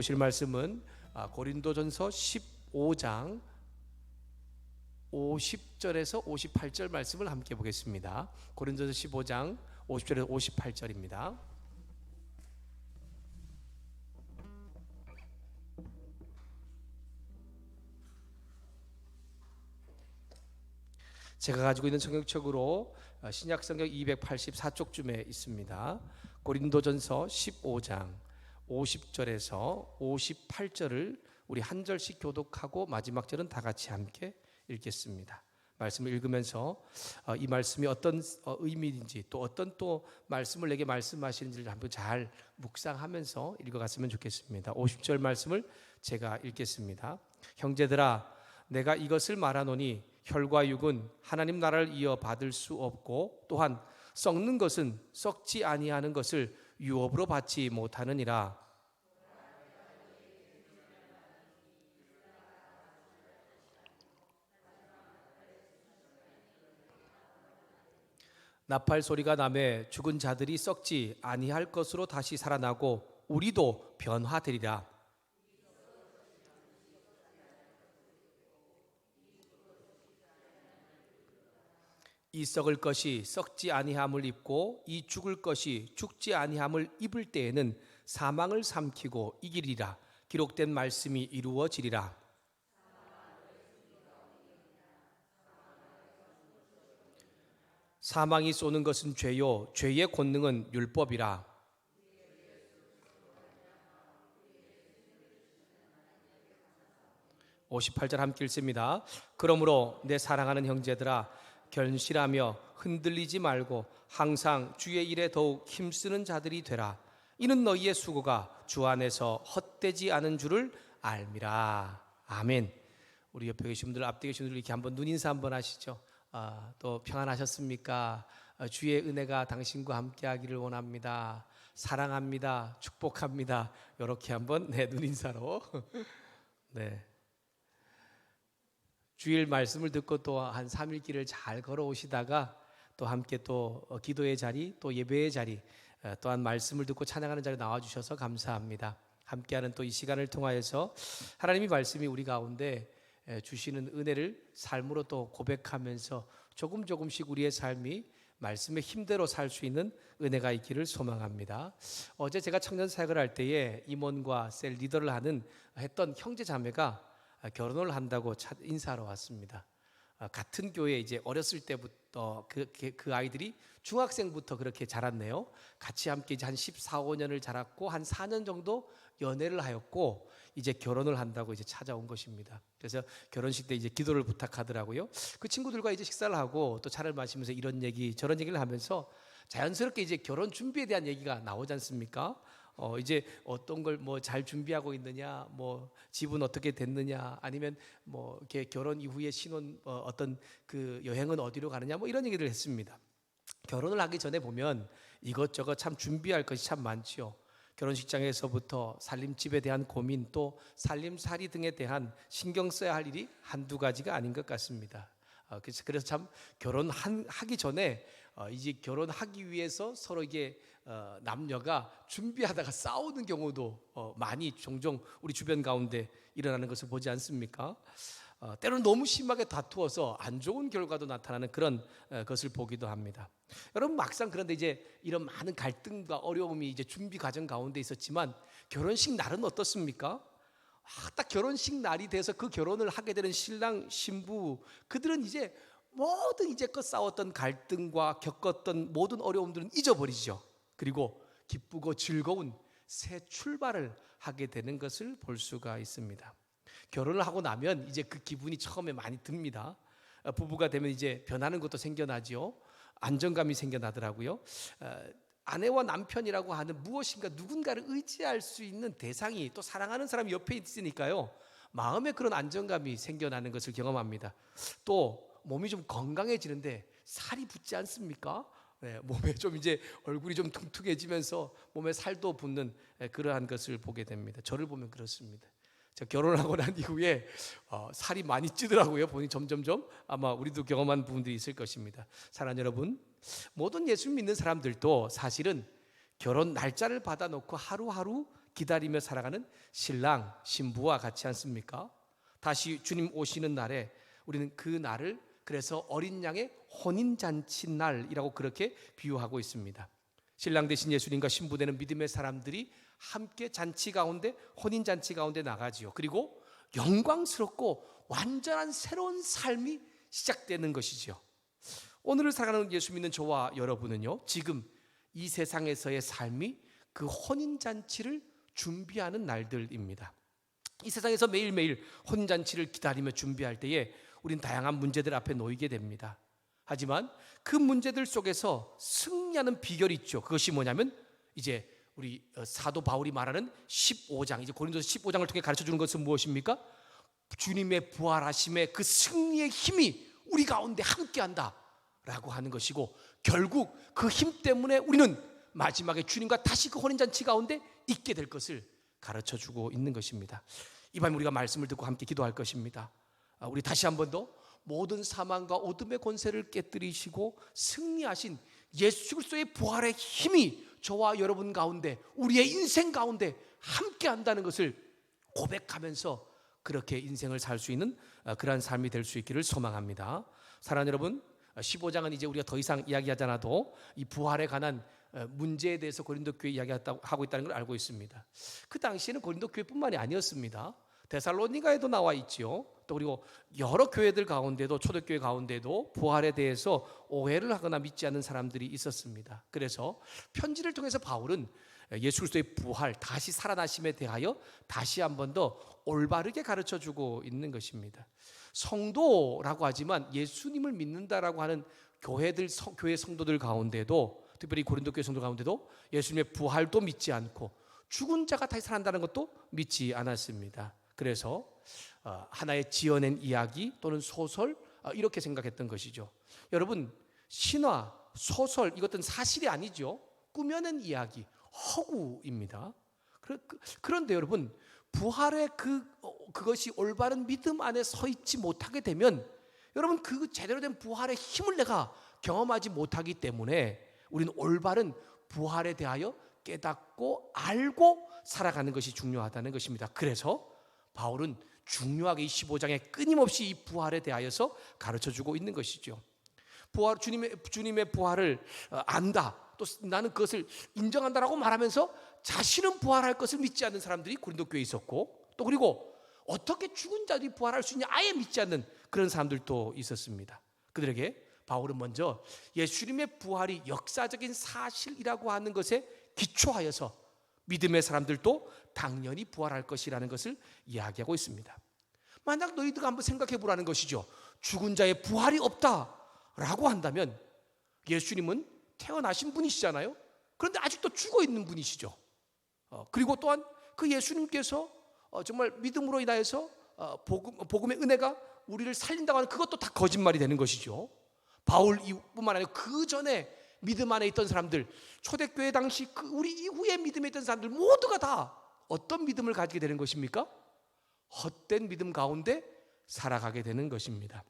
보실 말씀은 아, 고린도전서 15장 50절에서 58절 말씀을 함께 보겠습니다. 고린도전서 15장 50절에서 58절입니다. 제가 가지고 있는 성경책으로 어, 신약 성경 284쪽쯤에 있습니다. 고린도전서 15장 50절에서 58절을 우리 한 절씩 교독하고 마지막 절은 다 같이 함께 읽겠습니다. 말씀을 읽으면서 어, 이 말씀이 어떤 어, 의미인지 또 어떤 또 말씀을 내게 말씀하시는지를 한번 잘 묵상하면서 읽어갔으면 좋겠습니다. 50절 말씀을 제가 읽겠습니다. 형제들아 내가 이것을 말하노니 혈과 육은 하나님 나라를 이어 받을 수 없고 또한 썩는 것은 썩지 아니하는 것을 유업으로 받지 못하느니라. 나팔 소리가 남에 죽은 자들이 썩지 아니할 것으로 다시 살아나고 우리도 변화되리라. 이 썩을 것이 썩지 아니함을 입고 이 죽을 것이 죽지 아니함을 입을 때에는 사망을 삼키고 이기리라. 기록된 말씀이 이루어지리라. 사망이 쏘는 것은 죄요. 죄의 권능은 율법이라. 58절 함께 읽습니다. 그러므로 내 사랑하는 형제들아 견실하며 흔들리지 말고 항상 주의 일에 더욱 힘쓰는 자들이 되라. 이는 너희의 수고가 주 안에서 헛되지 않은 줄을 알미라. 아멘. 우리 옆에 계신 분들, 앞에 계신 분들 이렇게 한번 눈 인사 한번 하시죠. 아, 또 평안하셨습니까? 아, 주의 은혜가 당신과 함께 하기를 원합니다. 사랑합니다. 축복합니다. 이렇게 한번 네, 눈 인사로. 네. 주일 말씀을 듣고 또 한 3일 길을 잘 걸어오시다가 또 함께 또 어, 기도의 자리 또 예배의 자리 어, 또한 말씀을 듣고 찬양하는 자리 나와 주셔서 감사합니다. 함께하는 또 이 시간을 통하여서 하나님이 말씀이 우리 가운데 에, 주시는 은혜를 삶으로 또 고백하면서 조금 조금씩 우리의 삶이 말씀의 힘대로 살 수 있는 은혜가 있기를 소망합니다. 어제 제가 청년 사역을 할 때에 임원과 셀 리더를 하는 했던 형제 자매가 아, 결혼을 한다고 차- 인사하러 왔습니다. 아, 같은 교회 이제 어렸을 때부터 그, 그- 그 아이들이 중학생부터 그렇게 자랐네요. 같이 함께 이제 한 14, 5년을 자랐고 한 4년 정도 연애를 하였고 이제 결혼을 한다고 이제 찾아온 것입니다. 그래서 결혼식 때 이제 기도를 부탁하더라고요. 그 친구들과 이제 식사를 하고 또 차를 마시면서 이런 얘기 저런 얘기를 하면서 자연스럽게 이제 결혼 준비에 대한 얘기가 나오지 않습니까? 어 이제 어떤 걸 뭐 잘 준비하고 있느냐, 뭐 집은 어떻게 됐느냐, 아니면 뭐 이렇게 결혼 이후에 신혼 어, 어떤 그 여행은 어디로 가느냐, 뭐 이런 얘기를 했습니다. 결혼을 하기 전에 보면 이것저것 참 준비할 것이 참 많지요. 결혼식장에서부터 살림집에 대한 고민 또 살림살이 등에 대한 신경 써야 할 일이 한두 가지가 아닌 것 같습니다. 어, 그래서 참 결혼하기 전에 어, 이제 결혼하기 위해서 서로 이게 어, 남녀가 준비하다가 싸우는 경우도 어, 많이 종종 우리 주변 가운데 일어나는 것을 보지 않습니까? 어, 때로는 너무 심하게 다투어서 안 좋은 결과도 나타나는 그런 어, 것을 보기도 합니다. 여러분 막상 그런데 이제 이런 많은 갈등과 어려움이 이제 준비 과정 가운데 있었지만 결혼식 날은 어떻습니까? 아, 딱 결혼식 날이 돼서 그 결혼을 하게 되는 신랑 신부 그들은 이제 모든 이제껏 싸웠던 갈등과 겪었던 모든 어려움들은 잊어버리죠. 그리고 기쁘고 즐거운 새 출발을 하게 되는 것을 볼 수가 있습니다. 결혼을 하고 나면 이제 그 기분이 처음에 많이 듭니다. 어, 부부가 되면 이제 변하는 것도 생겨나지요. 안정감이 생겨나더라고요. 어, 아내와 남편이라고 하는 무엇인가 누군가를 의지할 수 있는 대상이 또 사랑하는 사람이 옆에 있으니까요. 마음에 그런 안정감이 생겨나는 것을 경험합니다. 또 몸이 좀 건강해지는데 살이 붙지 않습니까? 네, 몸에 좀 이제 얼굴이 좀 퉁퉁해지면서 몸에 살도 붙는 예, 그러한 것을 보게 됩니다. 저를 보면 그렇습니다. 저 결혼하고 난 이후에 어, 살이 많이 찌더라고요. 보니 점점점 아마 우리도 경험한 부분들이 있을 것입니다. 사랑하는 여러분, 모든 예수 믿는 사람들도 사실은 결혼 날짜를 받아놓고 하루하루 기다리며 살아가는 신랑 신부와 같지 않습니까? 다시 주님 오시는 날에 우리는 그 날을 그래서 어린 양의 혼인 잔치 날이라고 그렇게 비유하고 있습니다. 신랑 대신 예수님과 신부 되는 믿음의 사람들이 함께 잔치 가운데 혼인 잔치 가운데 나가지요. 그리고 영광스럽고 완전한 새로운 삶이 시작되는 것이죠. 오늘을 살아가는 예수 믿는 저와 여러분은요. 지금 이 세상에서의 삶이 그 혼인 잔치를 준비하는 날들입니다. 이 세상에서 매일매일 혼인 잔치를 기다리며 준비할 때에 우린 다양한 문제들 앞에 놓이게 됩니다. 하지만 그 문제들 속에서 승리하는 비결이 있죠. 그것이 뭐냐면 이제 우리 어, 사도 바울이 말하는 15장 이제 고린도서 15장을 통해 가르쳐 주는 것은 무엇입니까? 주님의 부활하심의 그 승리의 힘이 우리 가운데 함께한다라고 하는 것이고 결국 그 힘 때문에 우리는 마지막에 주님과 다시 그 혼인 잔치 가운데 있게 될 것을 가르쳐 주고 있는 것입니다. 이밤 우리가 말씀을 듣고 함께 기도할 것입니다. 아, 우리 다시 한 번 더 모든 사망과 어둠의 권세를 깨뜨리시고 승리하신 예수 그리스도의 부활의 힘이 저와 여러분 가운데 우리의 인생 가운데 함께 한다는 것을 고백하면서 그렇게 인생을 살 수 있는 어, 그러한 삶이 될 수 있기를 소망합니다. 사랑하는 여러분, 15장은 이제 우리가 더 이상 이야기하지 않아도 이 부활에 관한 어, 문제에 대해서 고린도 교회 이야기하고 있다는 걸 알고 있습니다. 그 당시에는 고린도 교회뿐만이 아니었습니다. 데살로니가에도 나와 있지요. 또 그리고 여러 교회들 가운데도 초대교회 가운데도 부활에 대해서 오해를 하거나 믿지 않는 사람들이 있었습니다. 그래서 편지를 통해서 바울은 예수 그리스도의 부활, 다시 살아나심에 대하여 다시 한 번 더 올바르게 가르쳐 주고 있는 것입니다. 성도라고 하지만 예수님을 믿는다라고 하는 교회들 교회 성도들 가운데도 특별히 고린도 교회 성도 가운데도 예수님의 부활도 믿지 않고 죽은 자가 다시 살아난다는 것도 믿지 않았습니다. 그래서 어, 하나의 지어낸 이야기 또는 소설 어, 이렇게 생각했던 것이죠. 여러분 신화, 소설 이것은 사실이 아니죠. 꾸며낸 이야기, 허구입니다. 그, 그런데 여러분 부활의 그 어, 그것이 올바른 믿음 안에 서 있지 못하게 되면 여러분 그 제대로 된 부활의 힘을 내가 경험하지 못하기 때문에 우리는 올바른 부활에 대하여 깨닫고 알고 살아가는 것이 중요하다는 것입니다. 그래서 바울은 중요하게 25장에 끊임없이 이 부활에 대하여서 가르쳐 주고 있는 것이죠. 부활 주님의 주님의 부활을 어, 안다. 또 나는 그것을 인정한다라고 말하면서 자신은 부활할 것을 믿지 않는 사람들이 고린도 교회에 있었고 또 그리고 어떻게 죽은 자들이 부활할 수 있냐 아예 믿지 않는 그런 사람들도 있었습니다. 그들에게 바울은 먼저 예수님의 부활이 역사적인 사실이라고 하는 것에 기초하여서 믿음의 사람들도 당연히 부활할 것이라는 것을 이야기하고 있습니다. 만약 너희들가 한번 생각해 보라는 것이죠. 죽은 자의 부활이 없다라고 한다면 예수님은 태어나신 분이시잖아요. 그런데 아직도 죽어 있는 분이시죠. 어, 그리고 또한 그 예수님께서 어, 정말 믿음으로 인하여서 어, 복음, 복음의 은혜가 우리를 살린다고 하는 그것도 다 거짓말이 되는 것이죠. 바울뿐만 아니라 그 전에 믿음 안에 있던 사람들, 초대교회 당시 그 우리 이후에 믿음에 있던 사람들 모두가 다 어떤 믿음을 가지게 되는 것입니까? 헛된 믿음 가운데 살아가게 되는 것입니다.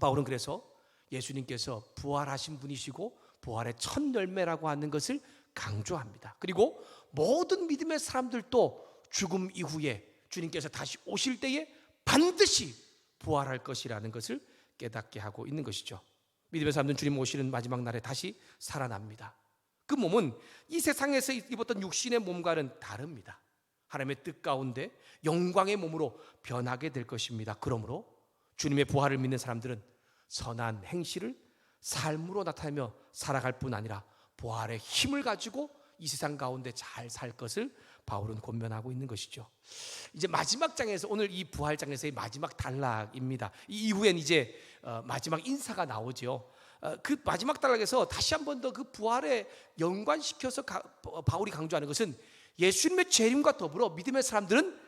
바울은 그래서 예수님께서 부활하신 분이시고 부활의 첫 열매라고 하는 것을 강조합니다. 그리고 모든 믿음의 사람들도 죽음 이후에 주님께서 다시 오실 때에 반드시 부활할 것이라는 것을 깨닫게 하고 있는 것이죠. 믿음의 사람들은 주님 오시는 마지막 날에 다시 살아납니다. 그 몸은 이 세상에서 입었던 육신의 몸과는 다릅니다. 하나님의 뜻 가운데 영광의 몸으로 변하게 될 것입니다. 그러므로 주님의 부활을 믿는 사람들은 선한 행실을 삶으로 나타내며 살아갈 뿐 아니라 부활의 힘을 가지고 이 세상 가운데 잘 살 것을 바울은 권면하고 있는 것이죠. 이제 마지막 장에서 오늘 이 부활장에서의 마지막 단락입니다. 이 이후엔 이제 어, 마지막 인사가 나오죠. 어, 그 마지막 단락에서 다시 한 번 더 그 부활에 연관시켜서 어, 바울이 강조하는 것은 예수님의 재림과 더불어 믿음의 사람들은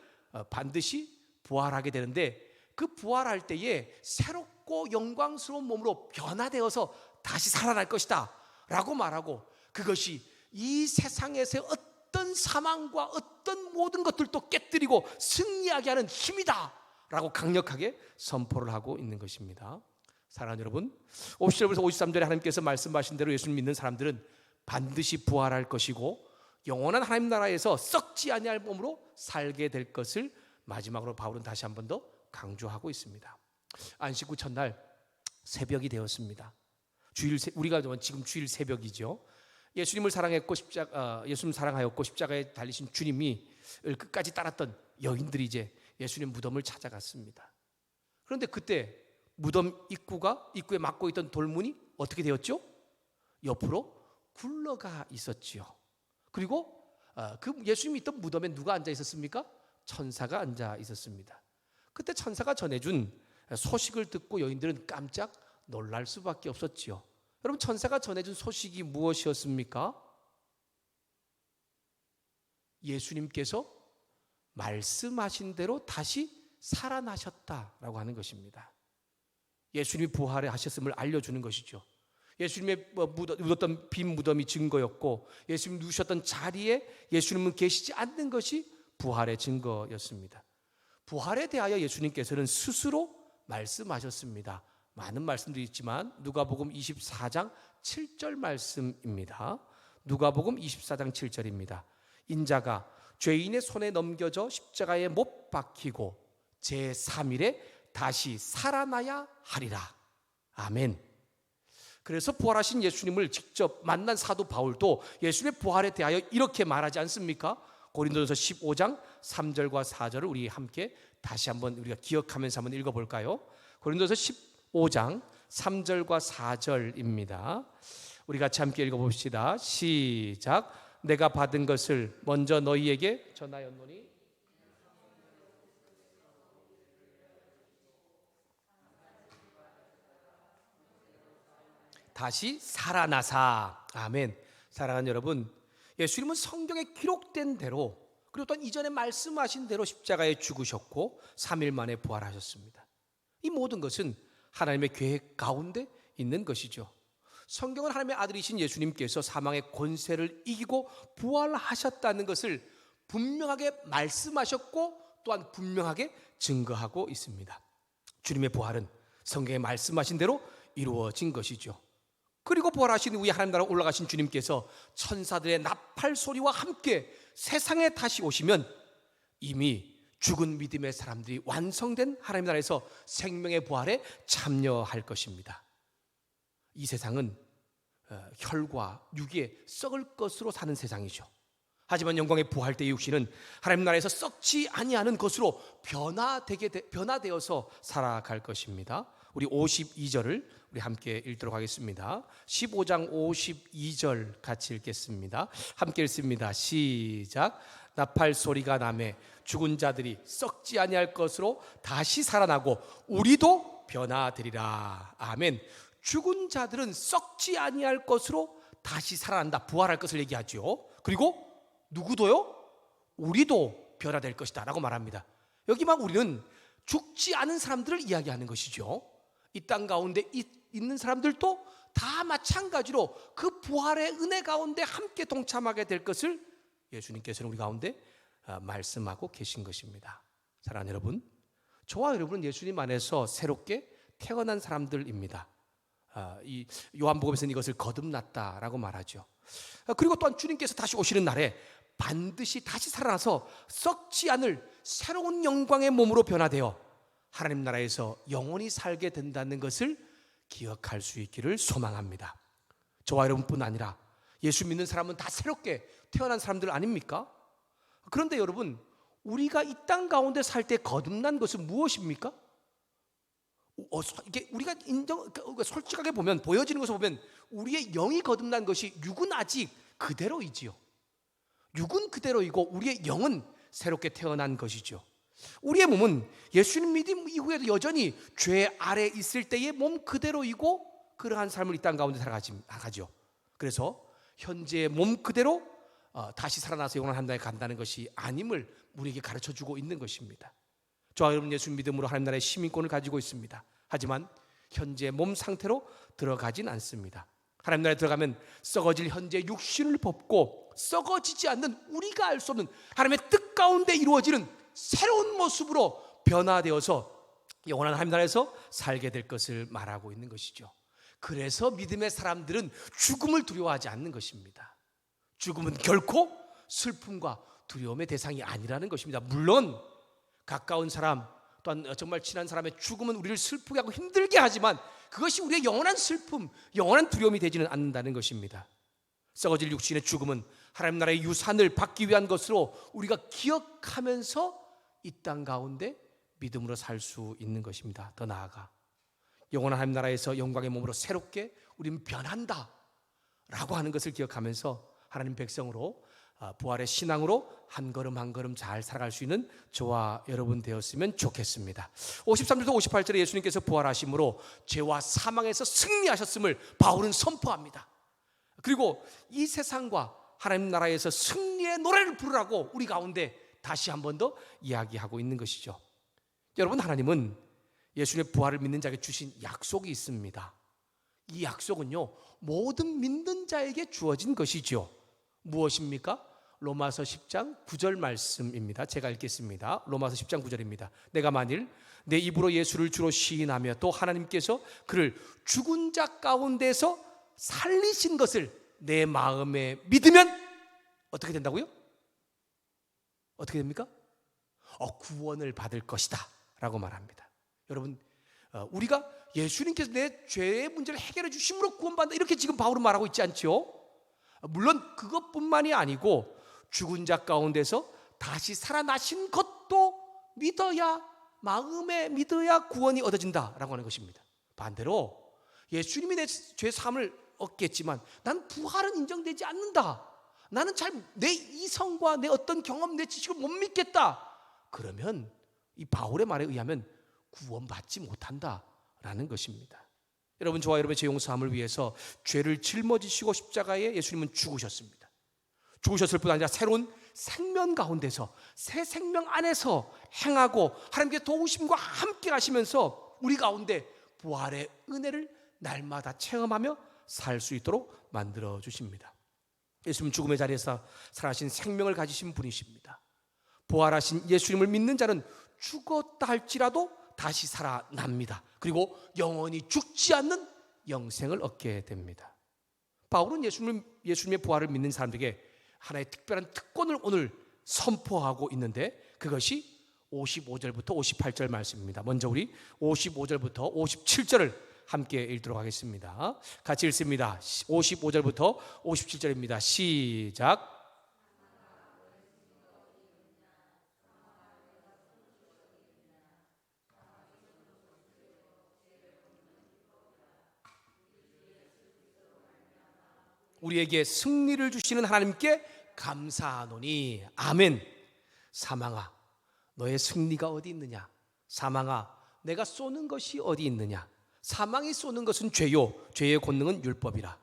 반드시 부활하게 되는데 그 부활할 때에 새롭고 영광스러운 몸으로 변화되어서 다시 살아날 것이다 라고 말하고 그것이 이 세상에서 어떤 사망과 어떤 모든 것들도 깨뜨리고 승리하게 하는 힘이다 라고 강력하게 선포를 하고 있는 것입니다. 사랑하는 여러분, 57절에서 53절에 하나님께서 말씀하신 대로 예수를 믿는 사람들은 반드시 부활할 것이고 영원한 하나님 나라에서 썩지 아니할 몸으로 살게 될 것을 마지막으로 바울은 다시 한 번 더 강조하고 있습니다. 안식 후 첫날 새벽이 되었습니다. 주일 새- 우리가 지금 주일 새벽이죠. 예수님을 사랑했고 십자 어, 예수님 사랑하였고 십자가에 달리신 주님이 끝까지 따랐던 여인들이 이제 예수님 무덤을 찾아갔습니다. 그런데 그때 무덤 입구가 입구에 막고 있던 돌문이 어떻게 되었죠? 옆으로 굴러가 있었지요. 그리고 어, 그 예수님이 있던 무덤에 누가 앉아 있었습니까? 천사가 앉아 있었습니다. 그때 천사가 전해준 소식을 듣고 여인들은 깜짝 놀랄 수밖에 없었지요. 여러분 천사가 전해준 소식이 무엇이었습니까? 예수님께서 말씀하신 대로 다시 살아나셨다라고 하는 것입니다. 예수님이 부활을 하셨음을 알려주는 것이죠. 예수님의 뭐 묻었던 빈 무덤이 증거였고 예수님 누우셨던 자리에 예수님은 계시지 않는 것이 부활의 증거였습니다. 부활에 대하여 예수님께서는 스스로 말씀하셨습니다. 많은 말씀들이 있지만 누가복음 24장 7절 말씀입니다. 누가복음 24장 7절입니다. 인자가 죄인의 손에 넘겨져 십자가에 못 박히고 제 3일에 다시 살아나야 하리라. 아멘. 그래서 부활하신 예수님을 직접 만난 사도 바울도 예수님의 부활에 대하여 이렇게 말하지 않습니까? 고린도전서 15장 3절과 4절을 우리 함께 다시 한번 우리가 기억하면서 한번 읽어 볼까요? 고린도전서 15장 3절과 4절입니다. 우리 같이 함께 읽어 봅시다. 시작. 내가 받은 것을 먼저 너희에게 전하였노니 다시 살아나사. 아멘. 사랑하는 여러분, 예수님은 성경에 기록된 대로 그리고 또한 이전에 말씀하신 대로 십자가에 죽으셨고 3일 만에 부활하셨습니다. 이 모든 것은 하나님의 계획 가운데 있는 것이죠. 성경은 하나님의 아들이신 예수님께서 사망의 권세를 이기고 부활하셨다는 것을 분명하게 말씀하셨고 또한 분명하게 증거하고 있습니다. 주님의 부활은 성경에 말씀하신 대로 이루어진 것이죠. 그리고 부활하신 후에 하나님 나라 올라가신 주님께서 천사들의 나팔 소리와 함께 세상에 다시 오시면 이미 죽은 믿음의 사람들이 완성된 하나님 나라에서 생명의 부활에 참여할 것입니다. 이 세상은 어, 혈과 육에 썩을 것으로 사는 세상이죠. 하지만 영광의 부활 때 육신은 하나님 나라에서 썩지 아니하는 것으로 변화되게 변화되어서 살아갈 것입니다. 우리 52절을 우리 함께 읽도록 하겠습니다. 15장 52절 같이 읽겠습니다. 함께 읽습니다. 시작. 나팔 소리가 남에 죽은 자들이 썩지 아니할 것으로 다시 살아나고 우리도 변화되리라. 아멘. 죽은 자들은 썩지 아니할 것으로 다시 살아난다. 부활할 것을 얘기하죠. 그리고 누구도요? 우리도 변화될 것이다라고 말합니다. 여기만 우리는 죽지 않은 사람들을 이야기하는 것이죠. 이 땅 가운데 있는 사람들도 다 마찬가지로 그 부활의 은혜 가운데 함께 동참하게 될 것을 예수님께서는 우리 가운데 아, 말씀하고 계신 것입니다. 사랑하는 여러분, 저와 여러분은 예수님 안에서 새롭게 태어난 사람들입니다. 아, 이 요한복음에서는 이것을 거듭났다라고 말하죠. 아, 그리고 또한 주님께서 다시 오시는 날에 반드시 다시 살아나서 썩지 않을 새로운 영광의 몸으로 변화되어 하나님 나라에서 영원히 살게 된다는 것을 기억할 수 있기를 소망합니다. 저와 여러분뿐 아니라 예수 믿는 사람은 다 새롭게 태어난 사람들 아닙니까? 그런데 여러분, 우리가 이 땅 가운데 살 때 거듭난 것은 무엇입니까? 어, 이게 우리가 인정 그러니까 솔직하게 보면 보여지는 것을 보면 우리의 영이 거듭난 것이 육은 아직 그대로이지요. 육은 그대로이고 우리의 영은 새롭게 태어난 것이죠. 우리의 몸은 예수님 믿음 이후에도 여전히 죄 아래 있을 때의 몸 그대로이고 그러한 삶을 이 땅 가운데 살아가죠. 그래서 현재의 몸 그대로 어, 다시 살아나서 영원한 한나에 간다는 것이 아님을 우리에게 가르쳐 주고 있는 것입니다. 저와 여러분 예수 믿음으로 하나님 나라의 시민권을 가지고 있습니다. 하지만 현재 몸 상태로 들어가진 않습니다. 하나님 나라에 들어가면 썩어질 현재 육신을 벗고 썩어지지 않는 우리가 알 수 없는 하나님의 뜻 가운데 이루어지는 새로운 모습으로 변화되어서 영원한 하나님 나라에서 살게 될 것을 말하고 있는 것이죠. 그래서 믿음의 사람들은 죽음을 두려워하지 않는 것입니다. 죽음은 결코 슬픔과 두려움의 대상이 아니라는 것입니다. 물론 가까운 사람 또한 정말 친한 사람의 죽음은 우리를 슬프게 하고 힘들게 하지만 그것이 우리의 영원한 슬픔, 영원한 두려움이 되지는 않는다는 것입니다. 썩어질 육신의 죽음은 하나님 나라의 유산을 받기 위한 것으로 우리가 기억하면서 이 땅 가운데 믿음으로 살 수 있는 것입니다. 더 나아가 영원한 하나님 나라에서 영광의 몸으로 새롭게 우리는 변한다. 라고 하는 것을 기억하면서 하나님 백성으로 아, 부활의 신앙으로 한 걸음 한 걸음 잘 살아갈 수 있는 저와 여러분 되었으면 좋겠습니다. 53절부터 58절에 예수님께서 부활하심으로 죄와 사망에서 승리하셨음을 바울은 선포합니다. 그리고 이 세상과 하나님 나라에서 승리의 노래를 부르라고 우리 가운데 다시 한 번 더 이야기하고 있는 것이죠. 여러분 하나님은 예수님의 부활을 믿는 자에게 주신 약속이 있습니다. 이 약속은요 모든 믿는 자에게 주어진 것이죠. 무엇입니까? 로마서 10장 9절 말씀입니다. 제가 읽겠습니다. 로마서 10장 9절입니다. 내가 만일 내 입으로 예수를 주로 시인하며 또 하나님께서 그를 죽은 자 가운데서 살리신 것을 내 마음에 믿으면 어떻게 된다고요? 어떻게 됩니까? 어, 구원을 받을 것이다. 라고 말합니다. 여러분, 어, 우리가 예수님께서 내 죄의 문제를 해결해 주심으로 구원받는다. 이렇게 지금 바울은 말하고 있지 않죠? 물론 그것뿐만이 아니고 죽은 자 가운데서 다시 살아나신 것도 믿어야 마음에 믿어야 구원이 얻어진다라고 하는 것입니다. 반대로 예수님이 내 죄 사함을 얻겠지만 난 부활은 인정되지 않는다. 나는 잘 내 이성과 내 어떤 경험, 내 지식을 못 믿겠다. 그러면 이 바울의 말에 의하면 구원받지 못한다라는 것입니다. 여러분 저와 여러분의 죄 용서함을 위해서 죄를 짊어지시고 십자가에 예수님은 죽으셨습니다. 죽으셨을 뿐 아니라 새로운 생명 가운데서 새 생명 안에서 행하고 하나님께 도우심과 함께 하시면서 우리 가운데 부활의 은혜를 날마다 체험하며 살 수 있도록 만들어 주십니다. 예수님 죽음의 자리에서 살아신 생명을 가지신 분이십니다. 부활하신 예수님을 믿는 자는 죽었다 할지라도 다시 살아납니다. 그리고 영원히 죽지 않는 영생을 얻게 됩니다. 바울은 예수님, 예수님의 부활을 믿는 사람들에게 하나의 특별한 특권을 오늘 선포하고 있는데 그것이 55절부터 58절 말씀입니다. 먼저 우리 55절부터 57절을 함께 읽도록 하겠습니다. 같이 읽습니다. 55절부터 57절입니다. 시작. 우리에게 승리를 주시는 하나님께 감사하노니 아멘. 사망아 너의 승리가 어디 있느냐? 사망아 내가 쏘는 것이 어디 있느냐? 사망이 쏘는 것은 죄요 죄의 권능은 율법이라.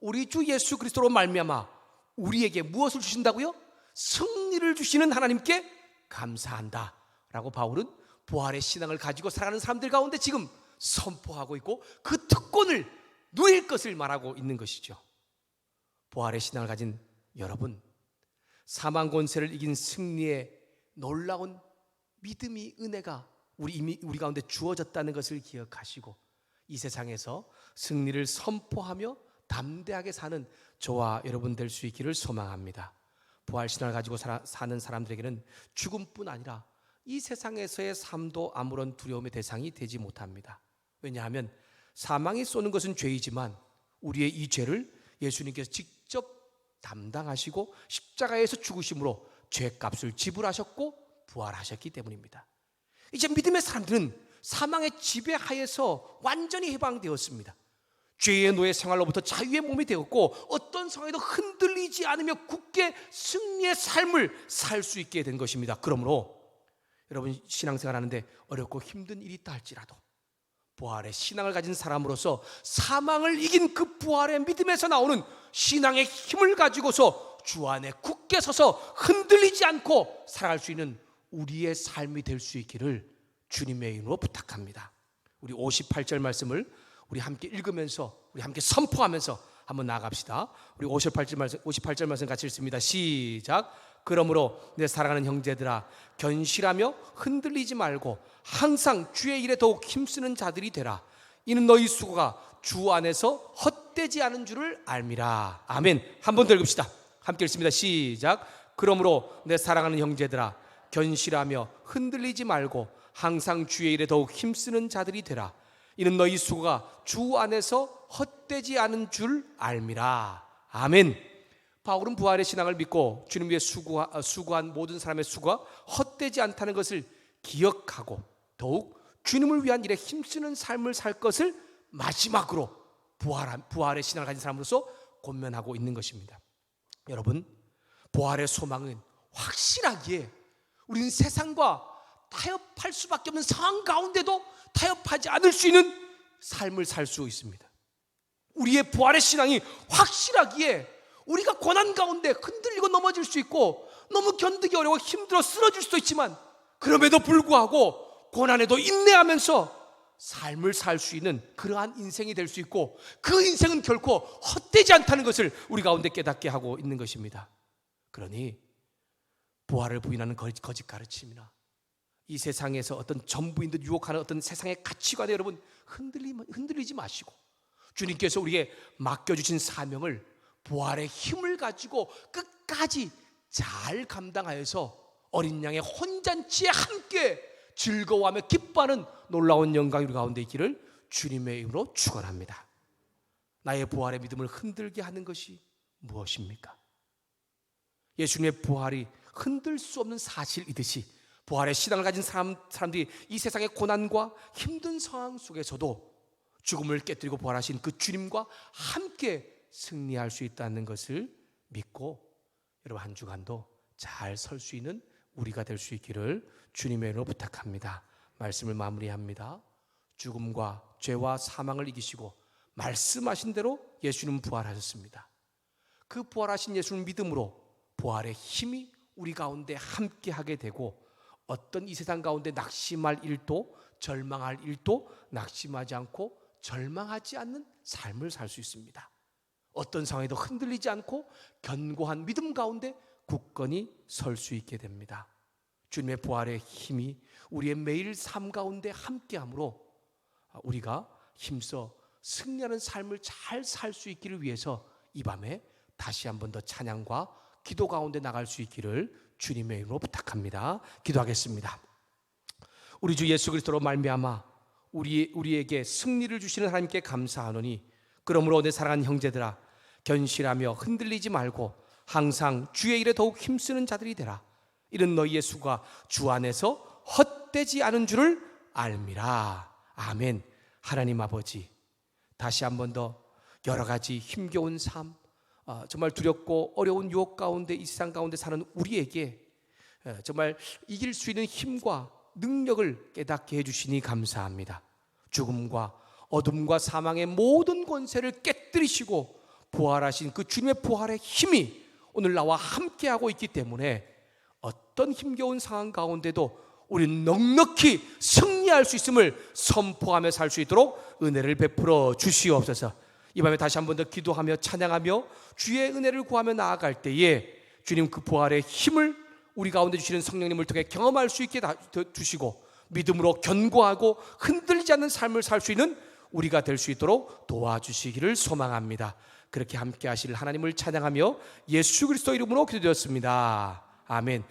우리 주 예수 그리스도로 말미암아 우리에게 무엇을 주신다고요? 승리를 주시는 하나님께 감사한다. 라고 바울은 부활의 신앙을 가지고 살아가는 사람들 가운데 지금 선포하고 있고 그 특권을 누릴 것을 말하고 있는 것이죠. 부활의 신앙을 가진 여러분, 사망 권세를 이긴 승리의 놀라운 믿음이 은혜가 우리 이미 우리 가운데 주어졌다는 것을 기억하시고 이 세상에서 승리를 선포하며 담대하게 사는 저와 여러분 될 수 있기를 소망합니다. 부활 신앙을 가지고 살아, 사는 사람들에게는 죽음뿐 아니라 이 세상에서의 삶도 아무런 두려움의 대상이 되지 못합니다. 왜냐하면 사망이 쏘는 것은 죄이지만 우리의 이 죄를 예수님께서 직접 담당하시고 십자가에서 죽으심으로 죄값을 지불하셨고 부활하셨기 때문입니다. 이제 믿음의 사람들은 사망의 지배하에서 완전히 해방되었습니다. 죄의 노예 생활로부터 자유의 몸이 되었고 어떤 상황에도 흔들리지 않으며 굳게 승리의 삶을 살 수 있게 된 것입니다. 그러므로 여러분 신앙생활 하는데 어렵고 힘든 일이 있다 할지라도 부활의 신앙을 가진 사람으로서 사망을 이긴 그 부활의 믿음에서 나오는 신앙의 힘을 가지고서 주 안에 굳게 서서 흔들리지 않고 살아갈 수 있는 우리의 삶이 될 수 있기를 주님의 이름으로 부탁합니다. 우리 58절 말씀을 우리 함께 읽으면서 우리 함께 선포하면서 한번 나아갑시다. 우리 58절 말씀 58절 말씀 같이 읽습니다. 시작. 그러므로 내 사랑하는 형제들아 견실하며 흔들리지 말고 항상 주의 일에 더욱 힘쓰는 자들이 되라. 이는 너희 수고가 주 안에서 헛되지 않은 줄을 알미라. 아멘. 한 번 더 읽읍시다. 함께 읽습니다. 시작. 그러므로 내 사랑하는 형제들아 견실하며 흔들리지 말고 항상 주의 일에 더욱 힘쓰는 자들이 되라 이는 너희 수고가 주 안에서 헛되지 않은 줄 알미라 아멘 바울은 부활의 신앙을 믿고 주님 위해 수고, 수고한 모든 사람의 수고가 헛되지 않다는 것을 기억하고 더욱 주님을 위한 일에 힘쓰는 삶을 살 것을 마지막으로 부활한, 부활의 신앙을 가진 사람으로서 권면하고 있는 것입니다. 여러분, 부활의 소망은 확실하기에 우리는 세상과 타협할 수밖에 없는 상황 가운데도 타협하지 않을 수 있는 삶을 살 수 있습니다. 우리의 부활의 신앙이 확실하기에 우리가 고난 가운데 흔들리고 넘어질 수 있고 너무 견디기 어려워 힘들어 쓰러질 수도 있지만 그럼에도 불구하고 고난에도 인내하면서 삶을 살 수 있는 그러한 인생이 될 수 있고 그 인생은 결코 헛되지 않다는 것을 우리 가운데 깨닫게 하고 있는 것입니다. 그러니 부활을 부인하는 거짓, 가르침이나 이 세상에서 어떤 전부인 듯 유혹하는 어떤 세상의 가치관에 여러분 흔들리, 흔들리지 마시고 주님께서 우리에게 맡겨주신 사명을 부활의 힘을 가지고 끝까지 잘 감당하여서 어린 양의 혼잔치에 함께 즐거워하며 기뻐하는 놀라운 영광이 우리 가운데 있기를 주님의 이름으로 축원합니다. 나의 부활의 믿음을 흔들게 하는 것이 무엇입니까? 예수님의 부활이 흔들 수 없는 사실이듯이 부활의 신앙을 가진 사람, 사람들이 이 세상의 고난과 힘든 상황 속에서도 죽음을 깨뜨리고 부활하신 그 주님과 함께 승리할 수 있다는 것을 믿고 여러분 한 주간도 잘 설 수 있는 우리가 될 수 있기를 주님의 이름으로 부탁합니다. 말씀을 마무리합니다. 죽음과 죄와 사망을 이기시고 말씀하신 대로 예수는 부활하셨습니다. 그 부활하신 예수를 믿음으로 부활의 힘이 우리 가운데 함께 하게 되고 어떤 이 세상 가운데 낙심할 일도 절망할 일도 낙심하지 않고 절망하지 않는 삶을 살 수 있습니다. 어떤 상황에도 흔들리지 않고 견고한 믿음 가운데 굳건히 설 수 있게 됩니다. 주님의 부활의 힘이 우리의 매일 삶 가운데 함께함으로 우리가 힘써 승리하는 삶을 잘 살 수 있기를 위해서 이 밤에 다시 한 번 더 찬양과 기도 가운데 나갈 수 있기를 주님의 이름으로 부탁합니다. 기도하겠습니다. 우리 주 예수 그리스도로 말미암아 우리 우리에게 승리를 주시는 하나님께 감사하노니 그러므로 내 사랑하는 형제들아 견실하며 흔들리지 말고 항상 주의 일에 더욱 힘쓰는 자들이 되라. 이런 너희의 수가 주 안에서 헛되지 않은 줄을 알미라. 아멘. 하나님 아버지 다시 한 번 더 여러 가지 힘겨운 삶, 어, 정말 두렵고 어려운 유혹 가운데 이 세상 가운데 사는 우리에게 어, 정말 이길 수 있는 힘과 능력을 깨닫게 해주시니 감사합니다. 죽음과 어둠과 사망의 모든 권세를 깨뜨리시고 부활하신 그 주님의 부활의 힘이 오늘 나와 함께하고 있기 때문에 어떤 힘겨운 상황 가운데도 우리는 넉넉히 승리할 수 있음을 선포하며 살 수 있도록 은혜를 베풀어 주시옵소서. 이 밤에 다시 한 번 더 기도하며 찬양하며 주의 은혜를 구하며 나아갈 때에 주님 그 부활의 힘을 우리 가운데 주시는 성령님을 통해 경험할 수 있게 주시고 믿음으로 견고하고 흔들리지 않는 삶을 살 수 있는 우리가 될 수 있도록 도와주시기를 소망합니다. 그렇게 함께 하실 하나님을 찬양하며 예수 그리스도 이름으로 기도드렸습니다. 아멘.